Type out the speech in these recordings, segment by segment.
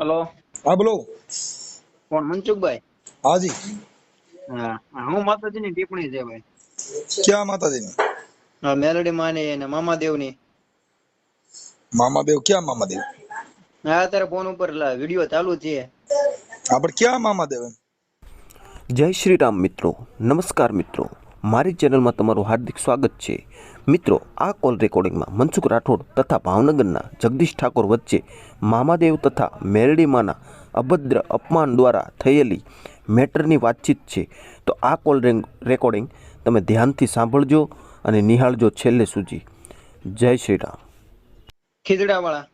Hello. હા બોલો. કોણ? મનસુખભાઈ? હાજી. હા હા, હું માતાજીની ટિપ્પણી છે ભાઈ. ક્યાં માતાજીની? હા, મેલડી માની અને મામાદેવની. મામાદેવ ક્યાં મામાદેવ? હા અત્યારે ફોન ઉપર વીડિયો ચાલુ છે. આપણે ક્યાં મામાદેવ દેવ જય શ્રી રામ મિત્રો નમસ્કાર મિત્રો. મારી ચેનલમાં તમારું હાર્દિક સ્વાગત છે. મિત્રો આ કોલ રેકોર્ડિંગમાં મનસુખ રાઠોડ તથા ભાવનગરના જગદીશ ઠાકોર વચ્ચે મામાદેવ તથા મેરડીમાના અભદ્ર અપમાન દ્વારા થયેલી મેટરની વાતચીત છે. તો આ કોલ રે- રેકોર્ડિંગ તમે ધ્યાનથી સાંભળજો અને નિહાળજો છેલ્લે સુધી. જય શ્રી રામ. ખીજડાવાળા. વાળા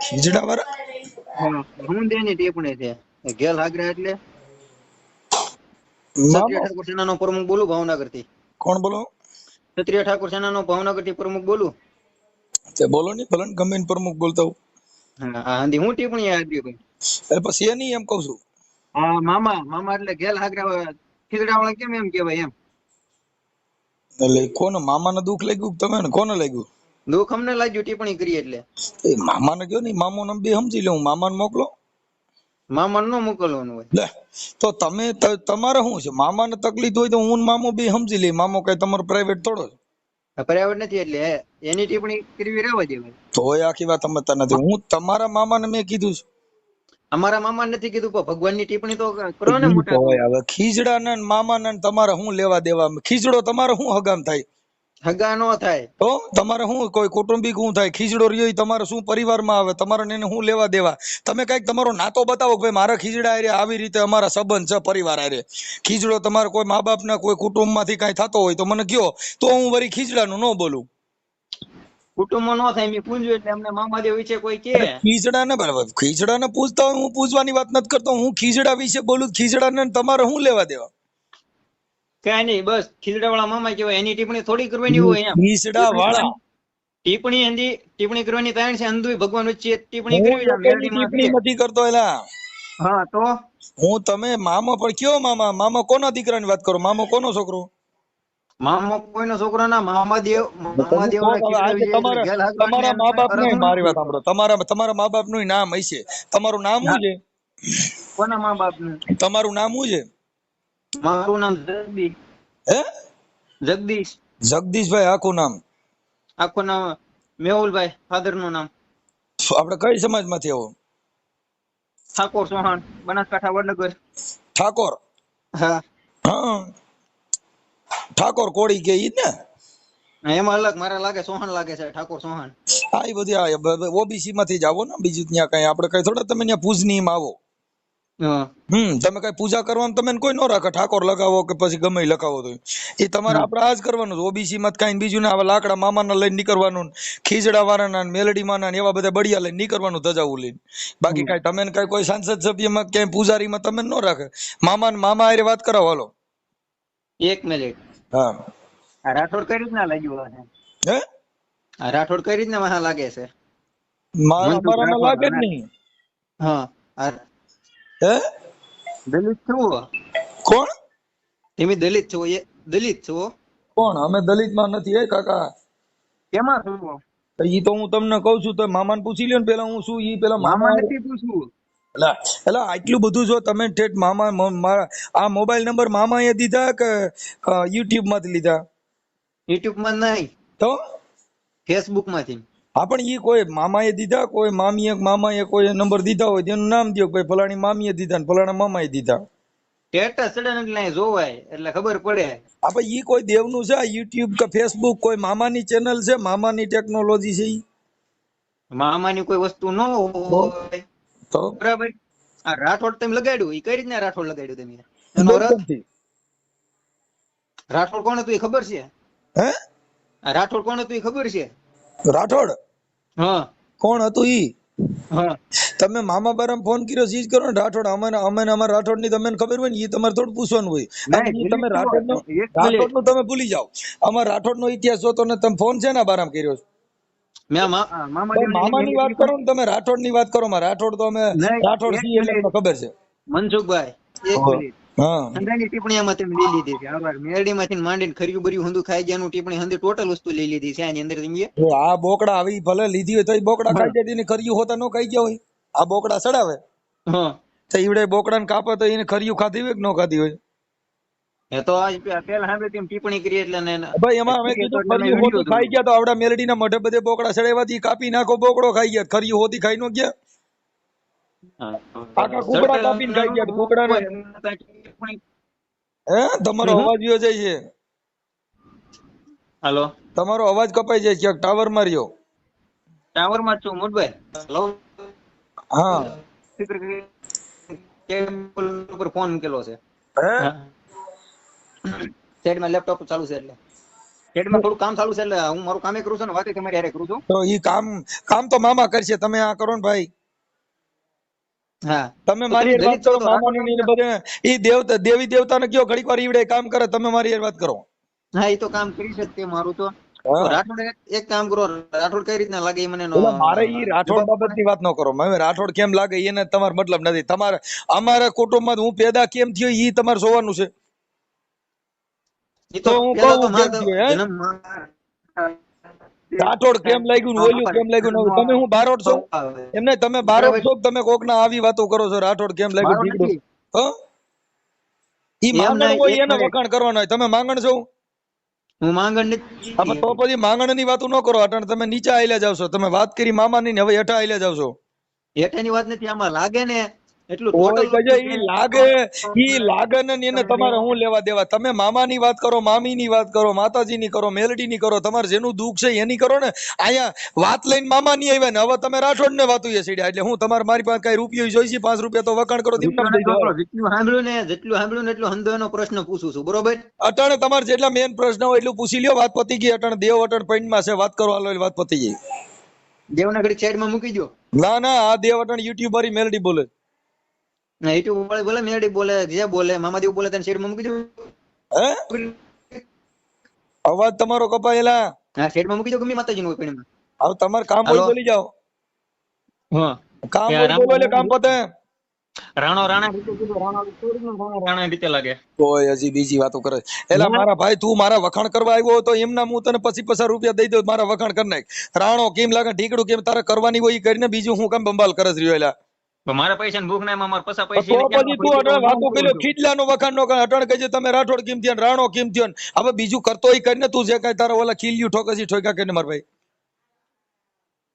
ખીજડા હું દેની ટિપ્પણી છે. ગેલ હાગરા એટલે? ક્ષત્રિય મામા ઠાકોર સેનાનો પ્રમુખ બોલું ભાવનગરથી કોણ બોલો? ક્ષત્રિય ઠાકોર સેનાનો ભાવનગરથી પ્રમુખ બોલું? તે બોલો નહીં ભલે ને ગમે પ્રમુખ બોલતા હું હા હા હાંધી હું ટિપ્પણી આપી ભાઈ એટલે પછી એ નહીં એમ કહું છું. હા મામા મામા એટલે ગેલ હાગરા કેમ એમ કેવાય એમ? એટલે કોને મામાને દુઃખ લાગ્યું તમે ને કોને લાગ્યું? દુઃખ અમને લાગ્યું ટિપ્પણી કરી એટલે. એ મામાને કયો નહીં મામો ને બે સમજી લઉં મામાને મોકલો. મામા નો મોકલવાનું હોય. લે તો તમે તમારે શું છે? મામાને તકલીફ હોય તો હું ને મામો બે સમજી લઈ મામો કઈ તમારો પ્રાઇવેટ થોડો. પર્યાવરણ નથી એટલે એની ટિપ્પણી કરવી રહેવા દેવાય તોય આખી વાત સમજતા નથી. હું તમારા મામાને મેં કીધું છે. અમારા મામા નથી કીધું પણ ભગવાનની ટિપ્પણી તો કરો ને મોટા. હવે ખીજડા ને મામા ને તમારે શું લેવા દેવા? ખીજડો તમારે શું હગામ થાય? હગા નો થાય. તો તમારે શું કોઈ કૌટુંબિક શું થાય? ખીજડો રહ્યો તમારે શું પરિવારમાં આવે? તમારે એને શું લેવા દેવા? તમે કંઈક તમારો નાતો બતાવો ભાઈ મારા ખીજડા હારે આવી રીતે અમારા સંબંધ છે પરિવાર આરે ખીજડો તમારે કોઈ મા બાપના કોઈ કુટુંબમાંથી કાંઈ થતો હોય તો મને કયો. તો હું વળી ખીજડાનું ન બોલું. કુટુંબમાં નો થાય મેં પૂછ્યું એટલે અમને મામાદેવ વિશે કોઈ કે. ખીજડા ને બરાબર ખીજડા ને પૂછતા હોય હું પૂછવાની વાત નથી કરતો. હું ખીજડા વિશે બોલું ખીજડા ને તમારે શું લેવા દેવા? કઈ નહીં બસ ખીજડા વાળા મામા કહેવાય. એની ટિપ્પણી થોડી કરવાની હોય એમ. વાળા ટિપ્પણી એની ટિપ્પણી કરવાની તાણ છે. અંધુ ભગવાન વચ્ચે ટિપ્પણી કરવી નથી કરતો એલા. હા તો? હું તમે મામા પણ કયો મામા? મામા કોના દીકરાની વાત કરો? મામો કોનો છોકરો? મામા કોઈનો છોકરો ના મામા દેવ મામા દેવ તમારા મા બાપનું મારી વાત સાંભળો. તમારા તમારા મા બાપનું નામ હશે. તમારું નામ શું છે? કોના મા બાપનું તમારું નામ શું છે? મારું નામ જગદીશ. હે? જગદીશ. જગદીશભાઈ આખું નામ. આખું નામ મેહુલભાઈ ફાધરનું નામ આપણે કઈ સમાજમાંથી આવો? ઠાકોર સોહાણ બનાસકાંઠા વડનગર. ઠાકોર? હા. હા. ઠાકોર કોળી કે ઈ ને? એમાં અલગ મારા લાગે સોહન લાગે છે ઠાકોર સોહન એ બધી ઓબીસી માંથી જ આવો ને બીજું ત્યાં કઈ આપણે કઈ થોડા તમે ત્યાં પૂજની માં આવો. હમ તમે કઈ પૂજા કરવાનું તમે કોઈ ન રાખે ઠાકોર લગાવો કે પછી ગમે લખાવો તો. એ તમારે આપણે આ જ કરવાનું ઓબીસી માં કઈ બીજું ના લાકડા મામાના લઈને નીકળવાનું ખીજડા વાળાના મેલડી માના એવા બધા બળિયા લઈને નીકળવાનું ધજાવું લઈને. બાકી કઈ તમે કઈ કોઈ સાંસદ સભ્યમાં ક્યાંય પૂજારીમાં તમે ન રાખે. મામા ને મામા આરે વાત કરાવો હાલો. એક મિનિટ. હા. રાઠોડ કઈ રીતના લાગ્યું હે? રાઠોડ કઈ રીતના વાહ લાગે છે? મારા લાગે જ નહીં. હા હે દલિત છું કોણ તમે દલિત છો એ દલિત છો કોણ અમે દલિતમાં નથી હે કાકા કેમાં છો ઈ તો હું તમને કઉ છું તો મામાને પૂછી લ્યો ને પેલા હું શું ઈ પેલા મામા મામા નથી પૂછવું. એલા એલા આટલું બધું જો તમે ઠેઠ મામા મારા આ મોબાઈલ નંબર મામાએ દીધા કે યુટ્યુબમાંથી લીધા? યુટ્યુબમાં નહીં. તો? ફેસબુકમાંથી. હા પણ ઈ કોઈ મામાએ દીધા? કોઈ મામીએ મામાએ કોઈ નંબર દીધા હોય તેનું નામ દો ભાઈ ફલાણી મામીએ દીધા ને ફલાણા મામાએ દીધા. સ્ટેટસ ચડે એટલે જોવાય એટલે ખબર પડે. આ ભાઈ ઈ કોઈ દેવનું છે? યુટ્યુબ કે ફેસબુક કોઈ મામાની ચેનલ છે? મામાની ટેકનોલોજી છે મામાની કોઈ વસ્તુ ન હોય. તો? બરાબર. આ રાઠોડ તમે લગાડ્યું? એ કઈ રીતના રાઠોડ લગાડ્યું તમે. રાઠોડ કોણ હતું એ ખબર છે? હે? આ રાઠોડ કોણ હતું એ ખબર છે? રાઠોડ? હા. કોણ હતું ઈ? તમે મામા બારામ ફોન કર્યો સીજ કરો ને રાઠોડ. અમને અમને અમારા રાઠોડની તમને ખબર હોય ને એ તમારે થોડું પૂછવાનું હોય. તમે રાઠોડ નો રાઠોડનું તમે ભૂલી જાઓ. અમારા રાઠોડ નો ઇતિહાસ જોતો ને તમે ફોન છે ને બારામ કર્યો છે? મામા ની વાત કરો ને તમે રાઠોડની વાત કરો. માં રાઠોડ તો અમે રાઠોડ ખબર છે. મનસુખભાઈ. એક મિનિટ. હા. હંધાની ટિપ્પણી આમાં તમે લઈ લીધી છે. આભાર મેરડી માંથી માંડીને ખર્યું બર્યું હંધું ખાઈ ગયા ટિપ્પણી હંધે ટોટલ વસ્તુ લઈ લીધી છે. આની અંદર તમે આ બોકડા આવી ભલે લીધી હોય તો બોકડા ખાઈ જતી ને કર્યું હોતા નો ખાઈ ગયા હોય. આ બોકડા સડાવે. હા. તો ઈવડે બોકડાને કાપે તો એને ખરિયું ખાધી હોય કે ન ખાધી હોય? એ તો આજ પેલા સાંભળી તેમ ટિપ્પણી કરી એટલે ને ભાઈ એમાં અમે કીધું એટલે હોતું ખાઈ ગયા તો આવડા મેલડીના મઢે બધે બોકડા સડાવ્યા કાપી નાખો બોકડો ખાઈ ગયા ખરિયું હોતી ખાઈ નો ગયા. હા. આખા કુકડા કાપીને ખાઈ ગયા કુકડાને ટિપ્પણી- હે? તમારો અવાજ યો જાય છે. હાલો. તમારો અવાજ કપાઈ જાય છે. ટાવરમાં રહ્યો. ટાવરમાં છું મોટભાઈ. હેલો. હા. કેબલ ઉપર ફોન મૂકેલો છે. હે? સાઈડમાં લેપટોપ ચાલુ છે એટલે. સાઈડમાં થોડું કામ ચાલુ છે એટલે હું મારું કામે કરું છું ને વાતે તમારી હારે કરું છું. તો ઈ કામ કામ તો મામા કરશે. તમે આ કરો ને ભાઈ. તમે મારી વાત કરો મામાની ને બધે. ઈ દેવતા દેવી દેવતાને કયો ઘડીક વાર ઈવડે કામ કરે તમે મારી વાત કરો. હા ઈ તો કામ કરી શકતે મારું તો. રાઠોડ એક- કામ કરો રાઠોડ કઈ રીતના લાગે મને મારે ઈ રાઠોડ બાબતની વાત ન કરો. રાઠોડ કેમ લાગે એને તમારો મતલબ નથી. તમારે અમારા કુટુંબમાં હું પેદા કેમ થયો ઈ તમારે જોવાનું છે. એ તો હું કહું કેમ થયો, રાઠોડ કેમ લાગ્યું ઓલ્યું કેમ લાગ્યું ને તમે હું બારોટ છો? એમને તમે બારોટ છો તમે કોક ના આવી વાતો કરો છો? રાઠોડ કેમ લાગ્યું? મારો હ? ઈ માંગણ હોય એને વખાણ કરવાનો હોય. તમે માંગણ છો? હું માંગણ નથી તો પછી માંગણની વાતો ન કરો અટણ તમે નીચે આયલા જાવ છો. તમે વાત કરી મામાની ને હવે હેઠા આયલા જાવ છો. હેઠાની વાત નથી આમાં લાગે ને એટલું ઓય total કજે ઈ લાગે ઈ લાગે એને તમારે હું લેવા દેવા? તમે મામાની વાત કરો મામીની વાત કરો માતાજીની કરો મેલડીની કરો તમારે જેનું દુઃખ છે એની કરો ને. અહીંયા વાત લઈને મામાની આવ્યા ને હવે તમે રાઠોડ ને વાતું એ સીડ્યા. એટલે હું તમારે મારી પાસે કઈ રૂપિયો જોઈશે પાંચ રૂપિયા તો વખાણ કરો દીપના દઈ દેવાય. જેટલું સાંભળ્યું ને જેટલું સાંભળ્યું ને એટલું હંધો પ્રશ્ન પૂછું છું બરોબર? અટાણે તમારે જેટલા મેન પ્રશ્ન હોય એટલું પૂછી લ્યો વાત પતી ગઈ અટણ. દેવ અટાણે પૈણમાં છે વાત કરો હાલો વાત પતી ગઈ. દેવના ઘડી સાઈડમાં મૂકી દો ના ના આ દેવ અટણ યુટ્યુબરી મેલડી બોલે યુટ્યુબ વાળી બોલે મેડી બોલે જે બોલે મામાદેવ બોલે તને સાઈડમાં મૂકી દઉં? અવાજ તમારો કપાયેલા. હા માં મૂકી દઉં ગમી માતાજી નું પણ હવે તમારે કામ બોલી બોલી જાઓ. હા. કામ બોલો એટલે કામ પતે. રાણો રાણા રીતે રાણા રીતે લાગે. કોઈ હજી બીજી વાતો કરે. એલા મારા ભાઈ તું મારા વખાણ કરવા આવ્યો તો એમના હું તને પછી પચાસ રૂપિયા દઈ દઉં મારા વખાણ કરી નાખ. રાણો કેમ લાગે ઢીકડું કેમ તારે કરવાની હોય એ કરીને બીજું હું કામ બંબાલ કરે રહ્યો એલા. મારા પૈસા ભૂખ ના મારા પૈસા પૈસા તું અટાણે વાતો કર્યો ખીચલાનો વખાણ નો કરે અટાણે કહેજે તમે રાઠોડ કેમ થયો રાણો કેમ થયો હવે બીજું કરતો કરીને તું જે કઈ તારા ઓલા ખીલ્યું ઠોકસી ઠોકા કરીને મારા ભાઈ.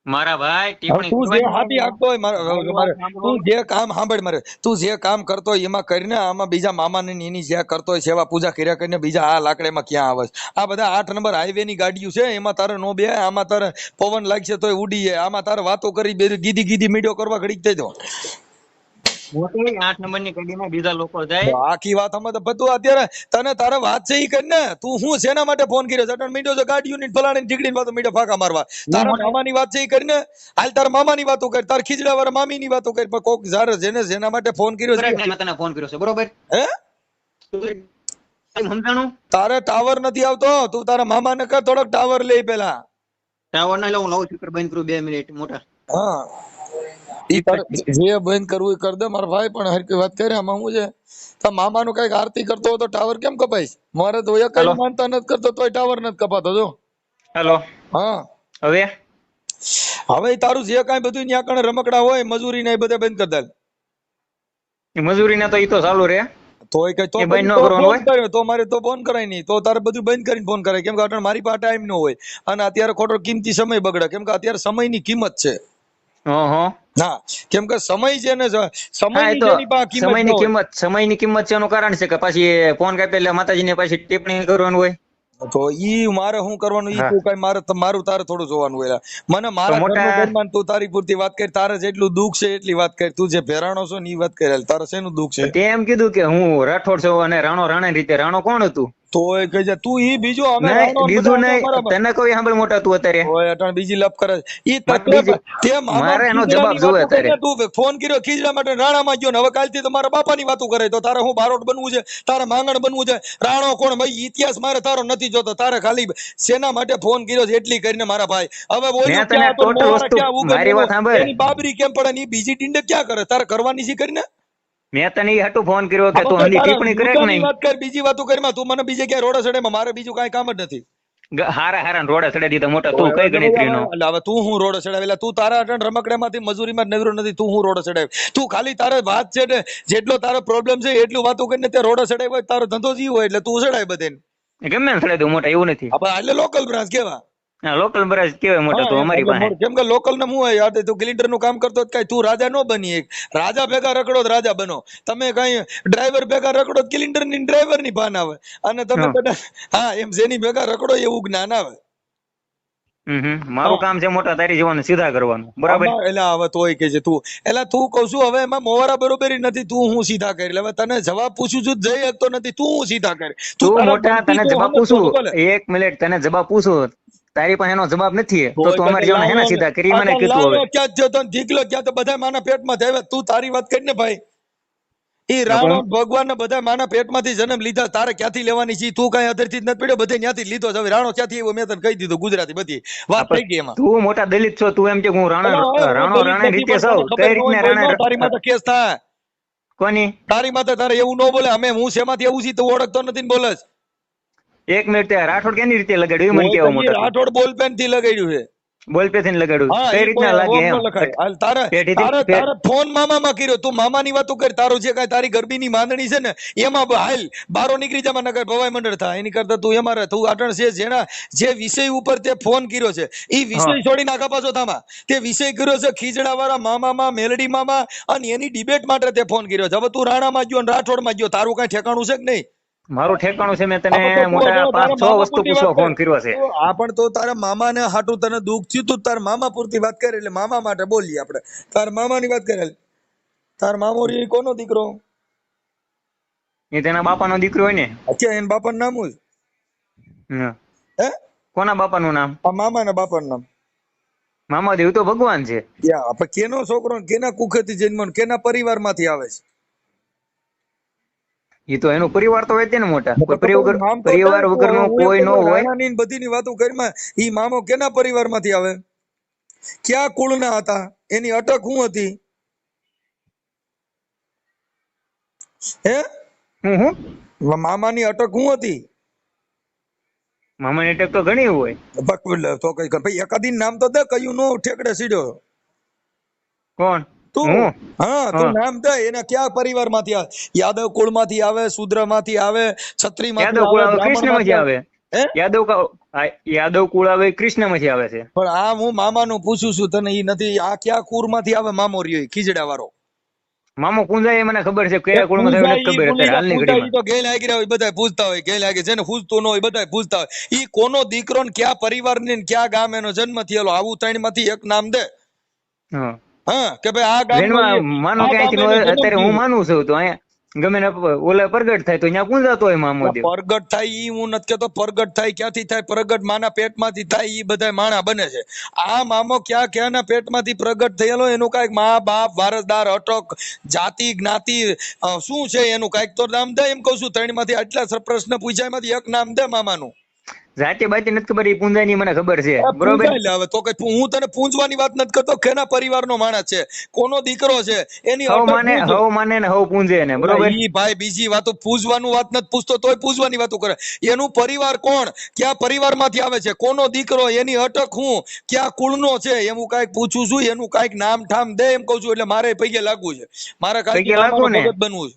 મારા ભાઈ હવે તું જે હાથી આપતો હોય મારે- તું જે કામ સાંભળ મારે. તું જે કામ કરતો હોય એમાં કરીને આમાં બીજા મામાને ને એની જે કરતો હોય સેવા પૂજા કર્યા કરીને બીજા આ લાકડામાં ક્યાં આવે છે? આ બધા આઠ નંબર હાઈવે ની ગાડીઓ છે એમાં તારે નો બે આમાં તારે પવન લાગશે તોય ઉડી જાય. આમાં તારે વાતો કરી ગીધી ગીધી મીડિયો કરવા ઘડીક થઈ દો આઠ નંબર ગાડીમાં બીજા લોકો જાય. આખી વાત અમે તો બધું અત્યારે તને તારે વાત છે ઈ કરીને. તું હું શેના માટે ફોન કર્યો છે? ની ફલાણી વાતો ફાકા મારવા. તારા મામાની વાત છે ઈ કરીને? હાલ તારા મામાની વાતો કર તાર ખીજડા વાળા મામી ની વાતો કર પણ કોક જારે જેને જેના માટે ફોન કર્યો છે મેં તને ફોન કર્યો છે બરોબર? હે? સમજાણું? તારે ટાવર નથી આવતો. તું તારા મામાને કર થોડોક ટાવર લે પેલા. ટાવર ના લઉં નવું સ્પીકર બંધ કરું બે મિનિટ મોટા. હા. જે બંધ કરવું એ કરી દે. મારા ભાઈ પણ હરકી વાત કરે આમાં હું છે? તો મામાનું કંઈક આરતી કરતો હોય તો ટાવર કેમ કપાઈશ? મારે તો એક કઈ માનતા નથી કરતો તોય ટાવર નથી કપાતો જો. હેલો. હા. હવે? હવે તારું જે કાંઈ બધું ન્યા કણે રમકડા હોય મજૂરી ને એ બધા બંધ કરી દે. મજૂરી ને તો ઈ તો ચાલુ રે તોય કઈ તો બંધ ન કરવાનું ફોન તો મારે તો ફોન કરાય નહીં. તો તારે બધું બંધ કરીને ફોન કરાય. કેમ કે અટણ મારી પાસે ટાઈમ ન હોય. અને અત્યારે ખોટો કિંમતી સમય બગડે. કેમ કે અત્યારે સમયની કિંમત છે. હા હં. હા કેમ કે સમય છે ને સમયની કિંમત સમયની કિંમત છે એનું કારણ છે કે પછી ફોન કાપે એટલે માતાજીને પાછી ટિપ્પણી કરવાનું હોય. તો ઈ મારે શું કરવાનું? ઈ તું કઈ મારે મારું તારે થોડું જોવાનું હોય. મને મારા મોટા- ઘરનું તું તારી પૂરતી વાત કરી તારે જેટલું દુઃખ છે એટલી વાત કરી. તું જે ભેરાણો છો ને ઈ વાત કરી. તારે શેનું દુઃખ છે? તેમ કીધું કે હું રાઠોડ છું અને રાણો રાણે રીતે રાણો કોણ હતું? તોય જા તું ઈ બીજો અમે બીજું નહીં તને કોઈ સાંભળ મોટા તું અત્યારે? ઓય અટણ બીજી લપ કરે ઈ તે મારે એનો જવાબ જોવે અત્યારે. તું ફોન કર્યો ખીજડા માટે રાણામાં ગયો ને હવે કાલથી તો મારા બાપાની વાતો કરે તો તારે હું બારોટ બનવું છે? તારે માંગણ બનવું છે? રાણો કોણ? ભાઈ ઇતિહાસ મારે તારો નથી જોતો. તારે ખાલી સેના માટે ફોન કર્યો છે? એટલી કરીને મારા ભાઈ. હવે બોલ્યું મારી વાત સાંભળ. એની બાબરી કેમ પડે ને બીજી ટીંડે ક્યાં કરે? તારે કરવાની છે કરીને? મેં તને એ હાટુ ફોન કર્યો કે તું હની ટિપ્પણી કરે કે નહીં? વાત કર બીજી વાતો કરીમાં તું મને બીજે ક્યાંય રોડે સડેમાં મારે બીજું કાઈ કામ જ નથી. હારા હારા રોડે ચડાઈ દીધા મોટા તું કઈ ગણતરી નો એટલે હવે તું હું રોડ એટલે તું તારા અટણ રમકડામાંથી મજૂરીમાં નવરો નથી તું હું રોડે ચડાવ તું ખાલી તારે વાત છે ને જેટલો તારો પ્રોબ્લેમ છે એટલું વાતો કરીને તે રોડે ચડાવ્યો હોય તારો ધંધો જી હોય એટલે તું ચડાય બધે ગમે ચડાઈ દઉં મોટા એવું નથી. આપણે એટલે લોકલ બ્રાન્ચ કેવા? લોકલ બરાજ કેવાય મોટો તો અમારી પાસે. કેમ કે લોકલ ને હું હોય યાર તું ક્લિન્ટરનું કામ કરતો કઈ તું રાજા નો બની એક. રાજા ભેગા રખડો તો રાજા બનો. તમે કઈ ડ્રાઈવર ભેગા રખડો ક્લિન્ટરની ડ્રાઈવરની ભાન આવે. અને તમે બધા હા એમ જેની ભેગા રખડો એવું જ્ઞાન આવે. મારું કામ છે મોટા તારી જીવન સીધા કરવાનું. બરાબર? એટલે હવે તોય કે છે તું એલા તું કહું છું હવે એમાં મોવારા બરોબરી નથી તું હું સીધા કરી. એટલે હવે તને જવાબ પૂછું છું જઈ શકતો નથી તું હું સીધા કરી. તું મોટા તને જવાબ પૂછું. એક મિનિટ તને જવાબ પૂછું. તારી પાસે એનો જવાબ નથી તો તું અમારી જોડે હેના સીધા કરી મને કીધું હવે. ક્યાં જો તો ઢીકલો ક્યાં તો બધા માના પેટમાં થાય તું તારી વાત કરીને ભાઈ ઈ રાવણ ભગવાન બધા માના પેટમાંથી જન્મ લીધા. તારે ક્યાંથી લેવાની છે? તું કઈ અધરથી જ નથી પડ્યો? બધે ત્યાંથી લીધો છે. હવે રાણો ક્યાંથી આવ્યો? મેં તને કહી દીધું ગુજરાતી બધી. વાત થઈ ગઈ એમાં. તું મોટા દલિત છો. તું એમ કે હું રાણા રાણો રાણે રીતે સૌ. કઈ રીતના ન તારી રાણા માથે કેસ થાય? કોની? તારી માથે તારે એવું ન બોલે. અમે હું શેમાંથી આવું છું તું ઓળખતો નથી ને બોલે છે. એક મિનિટ રાઠોડ કેની રીતે લગાડ્યું? મને કેવો મોટા રાઠોડ બોલપેનથી લગાડ્યું છે. બોલપેનથી લગાડ્યું કઈ રીતના લાગે એમ? તારે તારે ફોન મામા માં કર્યો. તું મામાની વાતો કર. તારું જે કાંઈ તારી ગરબીની માંદણી છે ને એમાં હાલ બારો નીકળી જા નગર ભવાઈ મંડળ થાય એની કરતા તું એમાં તું આટણ છે જેના જે વિષય ઉપર તે ફોન કર્યો છે. ઈ વિષય છોડી નાખા પાછો થામાં. તે વિષય કર્યો છે ખીજડા વાળા મામામાં મેલડી મામા અને એની ડિબેટ માટે તે ફોન કર્યો છે. હવે તું રાણામાં ગયો ને રાઠોડમાં ગયો. તારું કઈ ઠેકાણું છે કે નહીં? મારું ઠેકાણું છે મેં તને મોટા તારા પાંચ છ મામા વસ્તુ પૂછવા ફોન કર્યો છે. આ પણ તો તારા મામાને હાટું તને દુઃખ થયું તું તારા મામા પૂરતી વાત કરે એટલે મામા માટે બોલીએ આપણે. તારા મામાની વાત કરે. તાર મામો રે કોનો દીકરો? એ તેના બાપાનો દીકરો હોય ને. અચ્છા એના બાપા નું નામ હોય હે? કોના બાપા નું નામ? આ બાપા નું નામ. મામાદેવ તો ભગવાન છે. કેનો છોકરો કેના કુખેથી જન્મ કેના કેના પરિવારમાંથી આવે છે? એ તો એનો પરિવાર તો હોય ને મોટા. પરિવાર પરિવાર વગરનો કોઈ નો હોય. બધીની વાતો કરીમાં ઈ મામો કેના પરિવારમાંથી આવે? ક્યાં કુળના હતા? એની અટક હું હતી? હે? હું હું? મામાની અટક હું હતી? મામાની અટક તો ઘણી હોય. તો કઈ ભાઈ એકાદી નામ તો દે કયું નો ઠેકડે સીડ્યો. કોણ? તું? હું? તું નામ દે. એને ક્યાં પરિવાર આવે? યાદવ કુળમાંથી આવે શુદ્રમાંથી આવે આવે યાદવ યાદવ કુળ આવે. કૃષ્ણમાંથી આવે છે. પણ આ હું મામાનું પૂછું છું તને ઈ નથી. આ ક્યાં કુળમાંથી આવે? મામો રહ્યો ખીજડા વાળો મામો એ મને ખબર છે. કયા કુળમાંથી નથી ખબર અત્યારે હાલની ઘડીમાં. તો ગેલ આગી હોય બધા પૂછતા હોય. ગેલ આગળ જેને પૂછતો ન હોય બધા પૂછતા હોય. ઈ કોનો દીકરો ને ક્યાં પરિવાર ને ક્યાં ગામ એનો જન્મ થયેલો? આવું ત્રણમાંથી એક નામ દે. હા. હા કે ભાઈ આ ગામમાં માનો કે અત્યારે હું માનું છું તો અહીંયા ગમે ને ઓલા પ્રગટ થાય તો અહીંયા પૂંજાતો હોય મામોદેવ પ્રગટ થાય ઈ હું નથી કેતો પ્રગટ થાય ક્યાંથી થાય? પ્રગટ માના પેટમાંથી થાય ઈ બધા માણા બને છે. આ મામો ક્યાં ક્યાંના પેટમાંથી પ્રગટ થયેલો એનું કાંઈક મા બાપ વારસદાર અટક જાતિ જ્ઞાતિ શું છે એનું? કાંઈક તો નામ દે એમ કહું છું. ત્રણમાંથી આટલા પ્રશ્ન પૂછ્યા એમાંથી એક નામ દે મામાનું. જાતિ બાતી નથી ખબર એ પૂંજાની મને ખબર છે. બરોબર? હવે તો કઈ હું તને પૂંજવાની વાત નથી કરતો કેના પરિવારનો માણસ છે કોનો દીકરો છે એની હવ માને હવ માને ને હવ પૂંજે ને બરોબર? ઈ ભાઈ બીજી વાતો પૂછવાનું વાત નથી પૂછતો તોય પૂજવાની વાતો કરે. એનું પરિવાર કોણ? ક્યાં પરિવારમાંથી આવે છે? કોનો દીકરો? એની અટક હું? ક્યાં કુળનો છે? એમ હું કાઈક પૂછું છું એનું કાઈક નામ ઠામ દે એમ કહું છું એટલે મારે પૈકે લાગવું છે. મારે કાઈક લાગવું ને? બનવું છે.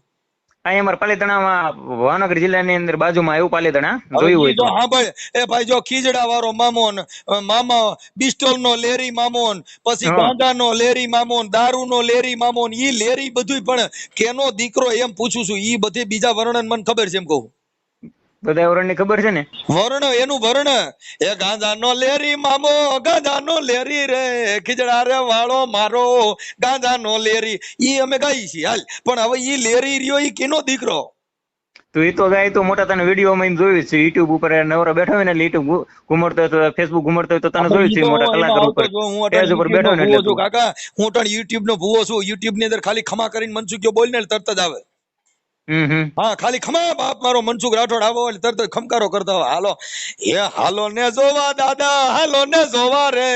અહીંયા અમારે પાલીતાણામાં ભાવનગર જિલ્લાની અંદર બાજુમાં આવ્યું પાલીતાણા જોયું હોય તો હા ભાઈ એ ભાઈ જો ખીજડા વાળો મામોન મામા બિસ્ટોલ નો લેરી મામોન પછી. ગાંડા નો લેરી મામોન દારૂ નો લેરી મામોન ઈ લેરી બધુંય પણ કેનો દીકરો એમ પૂછું છું ઈ બધી બીજા વર્ણન મને ખબર છે એમ કહું બધા વરણ ખબર છે ને? વર્ણ એનું વર્ણ. એ ગાંજાનો લેરી મામો ગાંજાનો લેરી રે ખીજડા રે વાળો મારો ગાંજાનો લેરી. ઈ અમે ગાઈ છીએ હાલ. પણ હવે ઈ લેરી રહ્યો ઈ કેનો દીકરો? તો એ તો ગાય તો મોટા તને વીડિયો માં જોયું છે. યુટ્યુબ ઉપર નવરો બેઠો હોય ને એટલે યુટ્યુબ ઘુમડતો હોય તો ફેસબુક ઘુમડતો હોય તો તને જોયું છે મોટા કલાકાર ઉપર જો હું પેજ ઉપર બેઠો ને એટલે. કાકા. હું અટાણે યુટ્યુબ નો ભૂવો છું. યુટ્યુબની અંદર ખાલી ખમા કરીને મનસુખ્યો બોલ ને તરત જ આવે. હા ખાલી ખમા બાપ મારો મનસુખ રાઠોડ આવો એટલે તરત ખમકારો કરતા હોય હાલો. એ હાલો ને જોવા દાદા હાલો ને જોવા રે.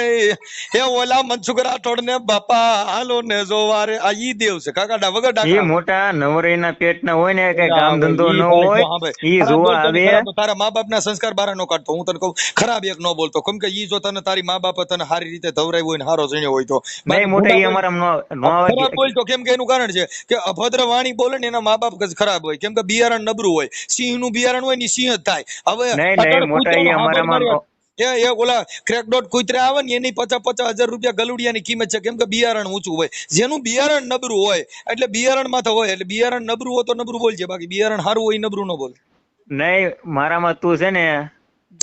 એ ઓલા મનસુખ રાઠોડ ને બાપા હાલો ને જોવા રે. આ ઈ દેવ છે કાકા વગર એ ડાકા મોટા નવરાઈના પેટના હોય ને કઈ કામ ધંધો ન હોય ઈ જોવા આવે. તારા મા બાપ ના સંસ્કાર બારા નો કાઢતો. હું તને કહું ખરાબ એક નો બોલતો. કેમ કે ઈ જો તને તારી મા બાપ તને સારી રીતે ધવરાય હોય ને હારો જણ્યો હોય તો. નહીં મોટા ઈ અમારા નો આવે. બોલતો કેમ કે એનું કારણ છે કે અભદ્ર વાણી બોલે ને એના મા બાપ ખરાબ હોય. કેમ કે બિયારણ નબળું હોય. સિંહનું બિયારણ હોય ને સિંહ જ થાય. હવે. એ એ ઓલા ક્રેક ડોટ કૂતરા આવે ને એની પચાસ પચાસ હજાર રૂપિયા ગલુડિયાની કિંમત છે. કેમ કે બિયારણ ઊંચું હોય. જેનું બિયારણ નબરું હોય એટલે બિયારણમાં તો હોય. એટલે બિયારણ નબરું હોય તો નબરું બોલજે. બાકી બિયારણ સારું હોય નબરું ન બોલ. નહીં મારામાં તું છે ને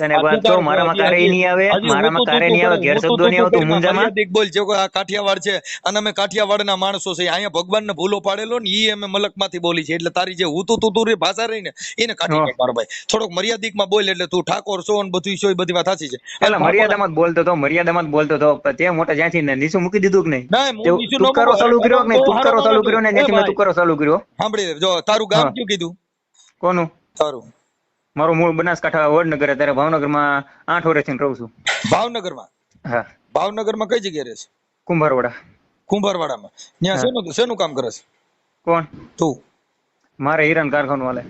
તને વાત તું મારામાં કારે નહીં આવે મારામાં કારે નહીં આવે ઘેર શબ્દો નહીં તું મુંજામાં. મર્યાદિક બોલ જો આ કાઠિયાવાડ છે અને અમે કાઠિયાવાડના માણસો છે અહીંયા ભગવાનને ભૂલો પાડેલો ને ઈ અમે મલકમાંથી બોલી છે. એટલે તારી જે હું તું તું તું ભાષા રહી ને એને કાઢી નાખ મારો ભાઈ. થોડોક મર્યાદિકમાં બોલ એટલે તું ઠાકોર છો ને બધું છો એ બધી વાત સાચી છે. એટલે મર્યાદામાં જ બોલતો તો મર્યાદામાં જ બોલતો તો તે મોટા જ્યાંથી ને નીચું મૂકી દીધું કે નહીં? તે. ચાલુ કર્યો કે નહીં? બહુ ચાલુ કર્યો ને જ્યાંથી ચાલુ કર્યો? સાંભળી. જો તારું ગામ શું કીધું? કોનું? તારું. મારું મૂળ બનાસકાંઠા વડનગર અત્યારે ભાવનગરમાં આઠ વર્ષથી રહું છું. ભાવનગરમાં? હા. ભાવનગરમાં કઈ જગ્યાએ રહે છે? કુંભારવાડા. કુંભારવાડામાં. ત્યાં. શેનું શેનું કામ કરે છે? કોણ? તું? મારે હીરાન કારખાનું વાલે.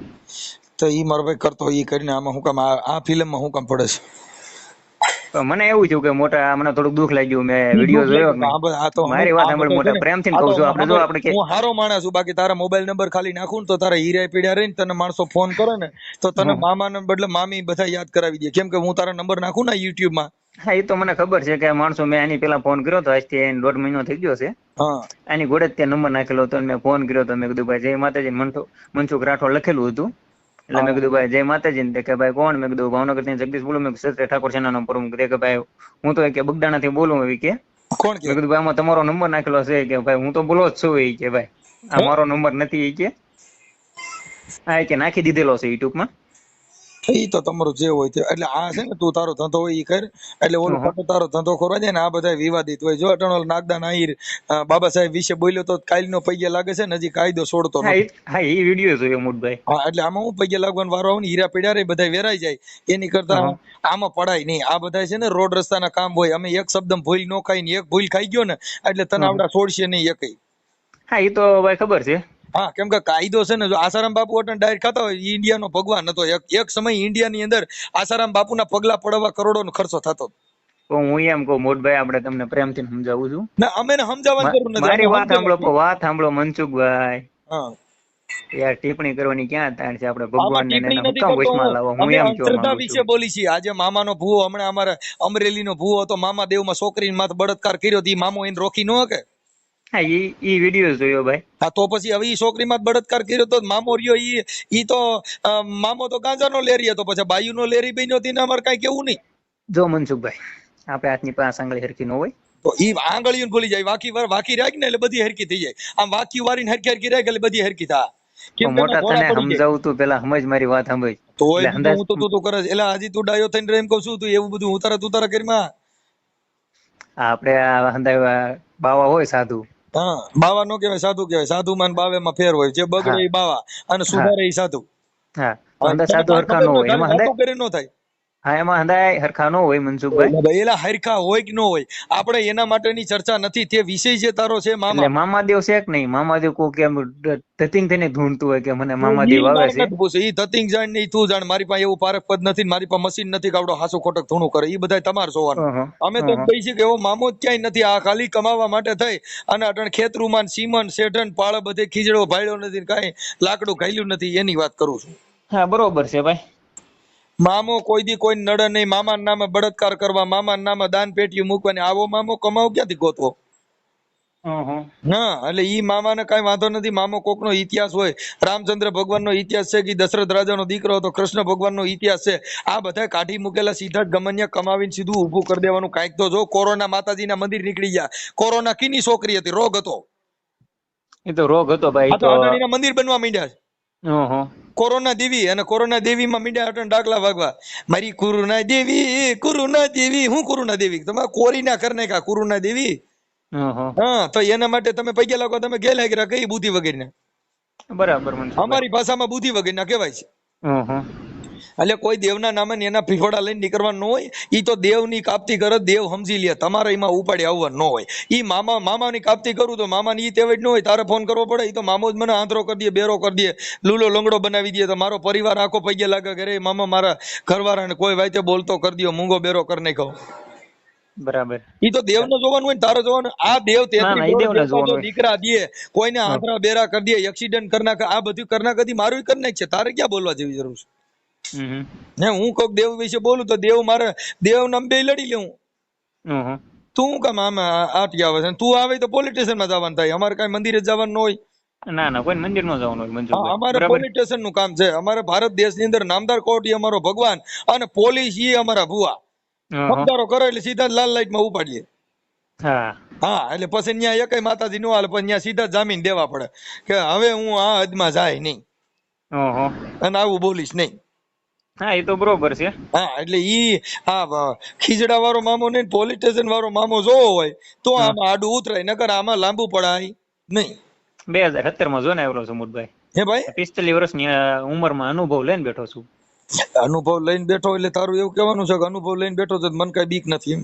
તો ઈ મારો ભાઈ કરતો હોય ઈ કરીને આમાં હું કામ આ ફિલ્મમાં હું કામ પડે છે? મને એવું થયું કે મોટા મને થોડુંક દુઃખ લાગ્યું. મેં વીડિયો જોયો મારી વાત સાંભળ મોટા પ્રેમથી કહું છું આપણે જો આપણે હું હારો માણસ છું બાકી તારા મોબાઈલ નંબર ખાલી નાખું ને તો તારા હીરા પીડ્યા રહીને તને માણસો ફોન કરે ને તો તને મામાને બદલે મામી બધા યાદ કરાવી દે. કેમ કે હું તારા નંબર નાખું ને યુટ્યુબમાં. હા એ તો મને ખબર છે કે માણસો મેં એની પેલા ફોન કર્યો તો આજથી એને દોઢ મહિનો થઈ ગયો છે. એની ગોડે ગોળે ત્યાં નંબર નાખેલો હતો મેં ફોન કર્યો હતો. મેં કીધું ભાઈ જય માતાજી. મનસુખ રાઠોડ લખેલું હતું. એટલે મેં કીધું ભાઈ જય માતાજી. ને કે ભાઈ કોણ? મેં કીધું ભાવનગરથી જગદીશ બોલું. મેં ક્ષત્રિય ઠાકોર સેનાનો પ્રમુખ તે કે ભાઈ હું તો કે બગડાણા થી બોલું એવી કે. કોણ કે? કીધું ભાઈ આમાં તમારો નંબર નાખેલો છે. કે ભાઈ હું તો બોલો જ છું એ કે ભાઈ આ મારો નંબર નથી એ કે. હા એ કે નાખી દીધેલો છે યુટ્યુબમાં. ઈ તો તમારું જે હોય તે. એટલે આ છે ને તું તારો ધંધો હોય ઈ કર. એટલે ઓલો ખોટો તારો ધંધો ખોરવા જાય ને આ બધા વિવાદિત હોય. જો અટણોલ નાગદાન આહીર બાબા સાહેબ વિશે બોલ્યો તો કાલનો પૈયા લાગે છે ને હજી કાયદો છોડતો હા એ વીડિયો જોયો મોટભાઈ હા એટલે આમાં હું પૈયા લાગવાનો વારો આવે ને હીરા પીડ્યા રે બધા વેરાઈ જાય. એની કરતા આમાં પડાય નહીં. આ બધા છે ને રોડ રસ્તાના કામ હોય. અમે એક શબ્દ ભૂલ નો ખાઈ ને એક ભૂલ ખાઈ ગયો ને એટલે તને આવડા છોડશે નહીં એકઈ હા એ તો ભાઈ ખબર છે. હા કેમ કે કાયદો છે ને જો આસારામ બાપુ અટણ ડાયરેક્ટ ખાતા હોય ઇન્ડિયાનો ભગવાન હતો. એક સમય ઇન્ડિયાની અંદર આસારામ બાપુના પગલા પડવા કરોડોનો ખર્ચો થતો. તો હું એમ કહું મોટભાઈ આપણે તમને પ્રેમથી સમજાવું છું. ના અમે ને સમજાવવાની જરૂર નથી. મારી વાત સાંભળો. વાત સાંભળો મનસુખભાઈ. હા. યાર ટિપ્પણી કરવાની ક્યાં તાણ છે આપણે ભગવાનને ને ટિપ્પણી એને હું નથી કામ કરતો વચમાં લાવો હું એમ કહું અંધશ્રદ્ધા વિશે બોલી છીએ. આજે મામાનો ભૂવો હમણાં અમારે અમરેલીનો ભૂવો હતો. મામા દેવમાં છોકરીને માથે બળાત્કાર કર્યો તો ઈ મામો એને રોકી ન શકે. હા ઈ ઈ વીડિયો જોયો ભાઈ. હા તો પછી હવે ઈ છોકરીમાં બળાત્કાર કર્યો તો મામો રહ્યો. ઈ ઈ તો મામો તો ગાંજાનો લેરી હતો પછી બાયુનો લેરી બન્યો હતી ને અમારે કેવું નહીં. જો મનસુખભાઈ આપણે હાથની પાસે આંગળી હરખી ન હોય. તો ઈ આંગળીઓ ભૂલી જાય વાકી વાર વાકી રાખ ને એટલે બધી હરકી થઈ જાય. આમ વાકી વારીને હરકી હરકી રાખ એટલે બધી હરકી થાય. તો મોટા તને સમજાવું તું પેલા સમજ મારી વાત સમજ અંદાજ- હું તો તું તું કરે એટલે હજી તું ડાયો થઈને એમ કહું છું તું એવું બધું ઉતારા તુતારા કરીમાં આપણે આ બાવા હોય સાધુ હા. બાવા નો કહેવાય સાધુ કહેવાય. સાધુ માં બાવે માં ફેર હોય. જે બગડે એ બાવા. અને સુધારે એ સાધુ. હા. સાધુ હરખા ન હોય. એમાં કરી નો થાય. હા એમાં હંધાય હરખા ન હોય મનસુખભાઈ. એલા હરખા હોય કે ન હોય આપણે એના માટેની ચર્ચા નથી. તે વિષય જે તારો છે મામા. મામાદેવ છે કે નહીં? મામાદેવ કો કેમ ધતિંગ થઈને ધૂણતું હોય કે મને મામાદેવ આવે છે. ઈ ધતિંગ જાણ નહીં તું જાણ. મારી પાસે એવું પારખ પદ નથી મારી પાસે મશીન નથી કાવડો હાસો ખોટક ધૂણું કરે. ઈ બધાય તમારે જોવાનું. અમે તો. કહી છે કે એવો મામો જ ક્યાંય નથી. આ ખાલી કમાવા માટે થઈ. અને અટણ ખેતરુમાં સીમન શેઠન પાળ બધે ખીજડો ભાળ્યો નથી કાંઈ લાકડું ઘાલ્યું નથી. એની વાત કરું છું. હા બરોબર છે ભાઈ. મામો કોઈ દી કોઈ નડે નહીં. મામાના નામે બળાત્કાર કરવા મામાના નામે દાન પેટીયું મૂકવાની. આવો મામો કમાવ ક્યાંથી ગોતવો? હા એટલે ઈ મામાને કઈ વાંધો નથી. મામો કોકનો ઇતિહાસ હોય. રામચંદ્ર ભગવાનનો ઇતિહાસ છે કે દશરથ રાજાનો દીકરો હતો. કૃષ્ણ ભગવાનનો ઇતિહાસ છે. આ બધા કાઢી મૂકેલા સીધા જ કમાવીને સીધું ઊભું કરી દેવાનું. કાંઈક તો જો કોરોના માતાજીના મંદિર નીકળી ગયા. કોરોના કીની છોકરી હતી. રોગ હતો. એ તો રોગ હતો ભાઈ મંદિર બનવા માંડ્યા છે. કોરોના દેવી અને કોરોના દેવીમાં મીડિયા અટણ ડાકલા વાગવા. મારી કુરુના દેવી કુરુના દેવી હું કુરુના દેવી? તમે કોરીના કર કા કુરુના દેવી? હા તો એના માટે તમે પૈસા લાગો તમે ગેલા કર્યા કઈ બુદ્ધિ વગેરે બરાબર અમારી ભાષામાં બુદ્ધિ વગરના કહેવાય છે. એટલે કોઈ દેવના નામે એના ફીફોડા લઈને નીકળવાનું ન હોય ઈ તો દેવની કાપતી કરે દેવ સમજી લે તમારે એમાં ઉપાડે આવવા ન હોય એ મામા મામાની કાપતી કરું તો મામાની એ તેવડ ન હોય તારે ફોન કરવો પડે એ તો મામો જ મને આંધરો કરી દે બેરો કરી દે લૂલો લંગડો બનાવી દે તો મારો પરિવાર આખો પૈગે લાગે કે રે મામા મારા ઘરવાળાને કોઈ વાતે બોલતો કરી દો મૂંગો બેરો કરી નાખો બરાબર ઈ તો દેવને જોવાનું હોય ને તારે જોવાનું આ દેવ ના, ના, તેત્રી. દીકરા દે કોઈને આંધરા બેરા કરી દે એક્સિડન્ટ કરી નાખે આ બધું કરી નાખે મારું કરી નાખશે તારે ક્યાં બોલવા જેવી જરૂર છે. ને હું કોક દેવ વિશે બોલું તો દેવ મારે દેવ નામ બે લડી લેવું. તું કામ આમાં આટકી આવે છે? તું આવે તો પોલીસ સ્ટેશનમાં જવાનું થાય. અમારે કઈ મંદિરે જવાનું ન હોય. ના ના કોઈ મંદિર નો જવાનું હોય હા, અમારે પોલીસ સ્ટેશનનું કામ છે. અમારે ભારત દેશની અંદર નામદાર કોર્ટ અમારો ભગવાન અને પોલીસ એ અમારા ભુવા. હં. કરો એટલે સીધા લાલ લાઈટમાં ઉપાડીએ. હા. હા એટલે પછી ત્યાં એકય માતાજી નો હાલે પછી ત્યાં સીધા જામીન દેવા પડે. કે હવે હું આ હદમાં જાય નહીં. અને આવું બોલીશ નહીં. હા એ તો બરોબર છે. હા એટલે ઈ હા ખીજડા વાળો મામો ને પોલીસ સ્ટેશન વાળો મામો જોવો હોય તો આમાં આડું ઉતરાય નકર આમાં લાંબુ પડાય નહીં. બે હજાર સત્તરમાં જો ને આવેલો છું મુટભાઈ હે ભાઈ? પિસ્તાલીસ વર્ષની ઉંમરમાં અનુભવ લઈને બેઠો છું. અનુભવ લઈને બેઠો એટલે તારું એવું કહેવાનું છે કે અનુભવ લઈને બેઠો છે તો મને કઈ બીક નથી એમ.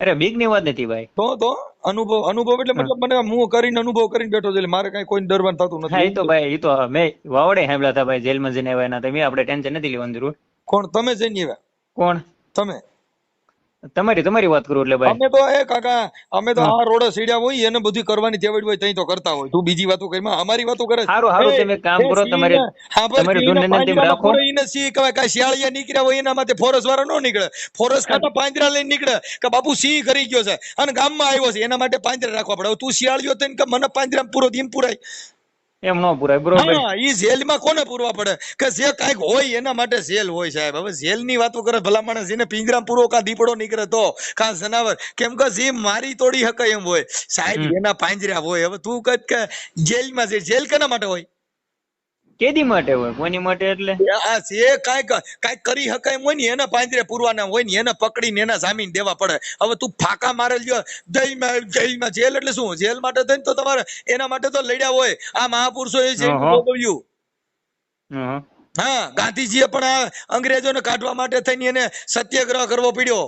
અરે બીકની વાત નથી ભાઈ. તો તો? અનુભવ અનુભવ એટલે મતલબ મને હું કરીને અનુભવ કરીને બેઠો છું એટલે મારે કઈ કોઈ ડરવાનું થતું નથી. એ તો ભાઈ એ તો મેં વાવડે સાંભળ્યા હતા ભાઈ જેલમાં જઈને આવ્યા એના તમે આપણે ટેન્શન નથી લેવાની જરૂર. કોણ? તમે જઈને આવ્યા? કોણ? તમે? તમારી તમારી વાત કરું એટલે ભાઈ. અમે તો એ કાકા અમે તો આ રોડે સીડ્યા હોય એને બધું કરવાની તેવડ હોય તઈ તો કરતા હોય. તું બીજી વાતો કરી અમારી વાતો કરે સારું હારું, તમે કામ કરો, તમારે તમારી- ધૂનને તેમ રાખો. એને સી કહેવાય કાંઈ શિયાળિયા નીકળ્યા હોય એના માટે ફોરેસ્ટ વાળા નો નીકળે. ફોરેસ્ટ ખાતા પાંજરા લઈને નીકળે કે બાપુ સિંહ કરી ગયો છે. અને ગામમાં આવ્યો છે એના માટે પાંજરા રાખવા પડે. તું શિયાળિયો થઈને કે મને પાંજરામાં પૂરો એમ પૂરાય. એમ ન પુરાય બરોબર. ઈ જેલમાં કોને પૂરવા પડે? કે જે કાઈક હોય એના માટે જેલ હોય સાહેબ. હવે જેલની વાતો કરે ભલા માણસ એને પિંજરા પૂરો કા દીપડો નીકળે તો કા જનાવર. કેમ કે જે મારી તોડી હકાય એમ હોય. સાહેબ એના પાંજરા હોય. હવે તું કદ કે જેલમાં છે જેલ કેના માટે હોય? કેદી માટે હોય? કોની માટે એટલે? આ જે કાંઈક કાંઈક કરી હકાય એમ હોય ને એના પાંજરે પૂરવાના હોય ને એને પકડીને એના જામીન દેવા પડે. હવે તું ફાકા મારેલ જો જઈમાં જઈમાં જેલ એટલે શું? જેલ માટે થઈને તો તમારે એના માટે તો લડ્યા હોય. આ મહાપુરુષો એ છે હં ગાંધીજીએ પણ આ અંગ્રેજોને કાઢવા માટે થઈને એને સત્યાગ્રહ કરવો પડ્યો.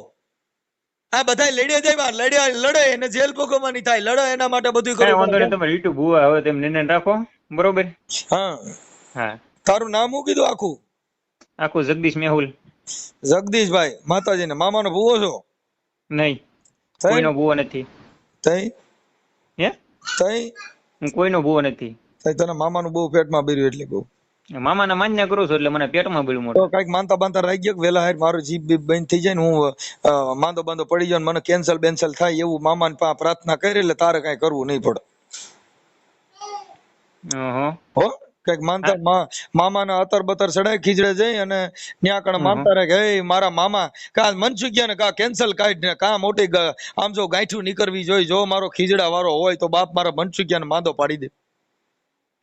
આ બધા લડે જાય લડ્યા લડે એને જેલ ભોગવવાની થાય લડે એના માટે બધું કરવું તમારે યુટ્યુબ ભૂવા હવે તેમ નિર્ણય રાખો. બરોબર? હા. હા. તારું નામ શું કીધું આખું? આખું જગદીશ મેહુલ. જગદીશભાઈ માતાજીને. મામાનો ભૂવો છો? નહીં. કોઈનો ભૂવો નથી. તઈ? હે? તઈ? હું કોઈનો ભૂવો નથી. તઈ તને મામાનું બહુ પેટમાં બીર્યું એટલે કહું. મામાના માન્ય કરું છું એટલે મને પેટમાં બીડું મોટું. કંઈક માનતા બાંધતા રહી ગયો વેલા હાર મારું જીભ બીભ બંધ થઈ જાય ને હું માંદો બાંધો પડી જાય મને કેન્સલ બેન્સલ થાય એવું મામાને પા પ્રાર્થના કરી એટલે તારે કઈ કરવું નહીં પડે. હો? કંઈક માનતા મામાના અતર બતર ચડાય ખીજડે જઈ અને ત્યાં કણ માનતા રહે કે "હે, મારા મામા કા મનસુખિયા ને કા કેન્સલ કાઢ ને કા મોટી આમ જો ગાંઠું નીકળવી જોઈએ જો મારો ખીજડા વાળો હોય તો બાપ મારા મનસુખિયા ને માંદો પાડી દે.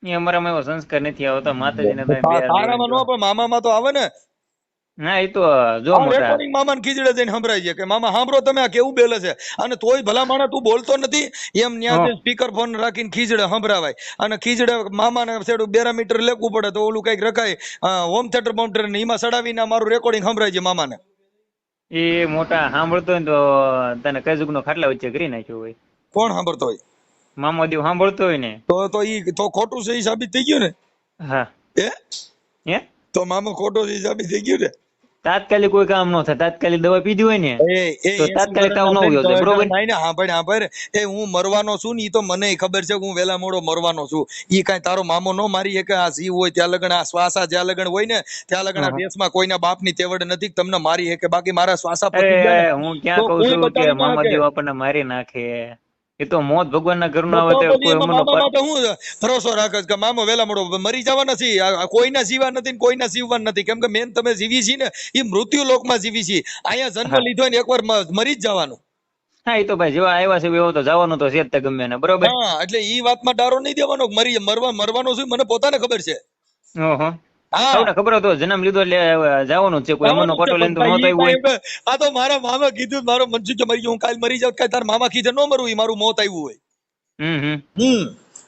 એ અમારામાં એવો સંસ્કાર નથી આવતો માતાજીને તારામાં નો પણ મામામાં તો આવે ને. ના એ તો જો મોટા. રેકોર્ડિંગ મામાને ખીજડે જઈને સંભળાય છે કે મામા સાંભળો તમે આ કેવું બેલે છે? અને તોય ભલા માણા તું બોલતો નથી એમ ન્યા સ્પીકર ફોન રાખીને ખીજડે સંભળાવાય. અને ખીજડે મામાને છેડું બેરા મીટર લેખવું પડે તો ઓલું કંઈક રખાય. હોમ થિયેટર બાઉન્ડર ને એમાં સડાવીને મારું રેકોર્ડિંગ સંભળાય છે મામાને. એ મોટા સાંભળતો હોય તો તને કઈ જુગનો ખાટલા વચ્ચે કરી નાખ્યો હોય. કોણ સાંભળતો હોય? મામો દેવ સાંભળતો હોય ને. તો તો ઈ તો ખોટું છે ઈ સાબિત થઈ ગયું ને? હા. એ હે? તો મામો ખોટો છે સાબિત થઈ ગયું ને? તાત્કાલિક કોઈ કામ ન થાય તાત્કાલિક દવા પીધી હોય ને એ એ તો તાત્કાલિક તાવ ન ઉયો બરોબર? નહીં ને હાંભળ હાંભળ એ હું મરવાનો છું ને ઈ તો મને ખબર છે કે હું વેલા મોડો મરવાનો છું ઈ કાઈ તારો મામો નો મારી શકે આ જીવ હોય ત્યાં લગન આ શ્વાસા જ્યાં લગણ હોય ને ત્યાં લગણ આ. દેશમાં કોઈના બાપની તેવડ નથી તમને મારી કે બાકી મારા શ્વાસા હું ક્યાં કહું છું કે બતાવી મામા શકે. દેવ આપણને મારી નાખે એ તો મોત ભગવાનના ઘરનું આવે તો કોઈ એમાં અમરનો હું ભરોસો રાખે કે મામો વેલા મોડો મરી જવા નથી. કોઈના જીવા નથી ને કોઈના જીવવા નથી. કેમ કે મેન તમે જીવી છી ને એ મૃત્યુ લોકમાં જીવી છી. અહીંયા જન્મ લીધો ને એકવાર મરી જ જવાનું. હા એ તો ભાઈ જેવા આવ્યા છે એવો તો જવાનું તો છે જ તે ગમે ને બરોબર? હા એટલે ઈ વાતમાં ડારો નહીં દેવાનો મરી મરવા મરવાનો છું મને પોતાને ખબર છે. ઓહો. સૌને ખબર હતો જન્મ લીધો એટલે જવાનું છે. કોઈ અમરનો પટો લઈને તો નહોતો આવ્યો આ તો મારા મામા કીધું મારો મનસુખ કે મરી ગયો હું કાલ મરી જાઉં કાલ તાર મામા કીધે નો મરું મારું મોત આવ્યું હોય. હમ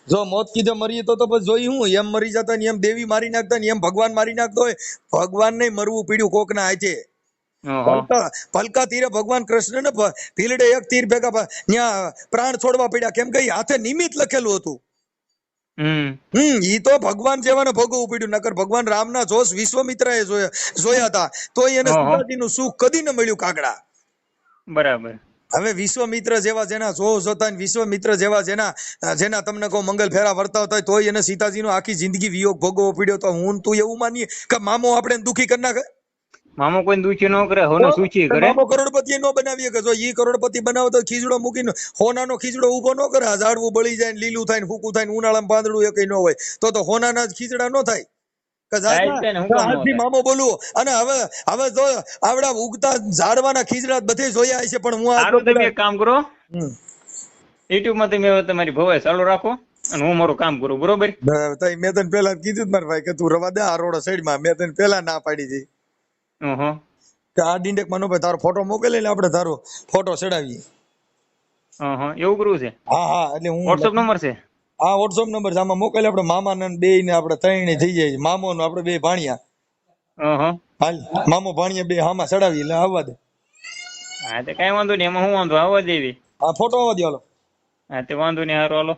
જો મોત કીધે મરીએ તો તો પછી જોઈ હું એમ મરી જતા ને એમ દેવી મારી નાખતા ને એમ ભગવાન મારી નાખતો હોય. ભગવાન ને મરવું પીડ્યું કોક ના હાથે. પલકા પલકા તીરે ભગવાન કૃષ્ણ ને ભીલડે એક તીર ભેગા ત્યાં પ્રાણ છોડવા પડ્યા. કેમ કે હાથે નિમિત્ત લખેલું હતું. હમ. ઈ તો ભગવાન જેવાને ભોગવવું પડ્યું નકર ભગવાન રામના જોશ વિશ્વામિત્રએ જોયા જોયા હતા. તો એને અહં. સીતાજીનું સુખ કદી ન મળ્યું કાગડા. બરાબર. હવે વિશ્વમિત્ર જેવા જેના જોશ હતા વિશ્વમિત્ર જેવા જેના જેના તમને કહો મંગલ ફેરા વર્તાવતા હોય તોય એને સીતાજીનો આખી જિંદગી વિયોગ ભોગવવો પડ્યો. તો હું તું એવું માનીએ કે મામો આપણે દુખી કરી નાખે? મામો કોઈ દુખી ન કરે હોનો સૂચી કરે? મામો કરોડપતિ નો બનાવી કે જો ઈ કરોડપતિ બનાવે તો ખીજડો મૂકીને હોનાનો ખીજડો ઊભો ન કરે ઝાડવું બળી જાય ને લીલું થાય ને ફૂકું થાય ને ઉનાળામાં પાંદડું એકય ન હોય તો તો હોનાના જ ખીજડા ન થાય? મામો બોલું અને હવે હવે જો આવડા ઉગતા ઝાડવાના ખીજડા બધે જોયા છે પણ હું આ તમે એક કામ કરો. યુટ્યુબમાં તમે તમારી ભવાઈ ચાલુ રાખો અને હું મારું કામ કરું બરોબર? મેં તને પેલા કીધું જ મારા ભાઈ કે તું રવા દે આ રોડ સાઈડમાં મેં તને પેલા ના પાડી હતી કે આ ડિંડેકમાં નો ભાઈ તારો ફોટો મોકલે એટલે આપણે તારો ફોટો ચડાવીએ. એવું કરવું છે? હા હા એટલે હું વોટ્સઅપ નંબર છે? હા વોટ્સઅપ નંબર છે આમાં મોકલે આપણે મામા ને બે ને આપણે ત્રણે થઈ જાય. મામો ને આપણે બે ભાણિયા. હાલ મામો ભાણિયા બે હામાં ચડાવીએ એટલે આવવા દે. હા તો કઈ વાંધો નહીં એમાં હું વાંધો આવવા દેવી. હા ફોટો આવવા દે હાલો. હા તે વાંધો નહીં હારો હાલો.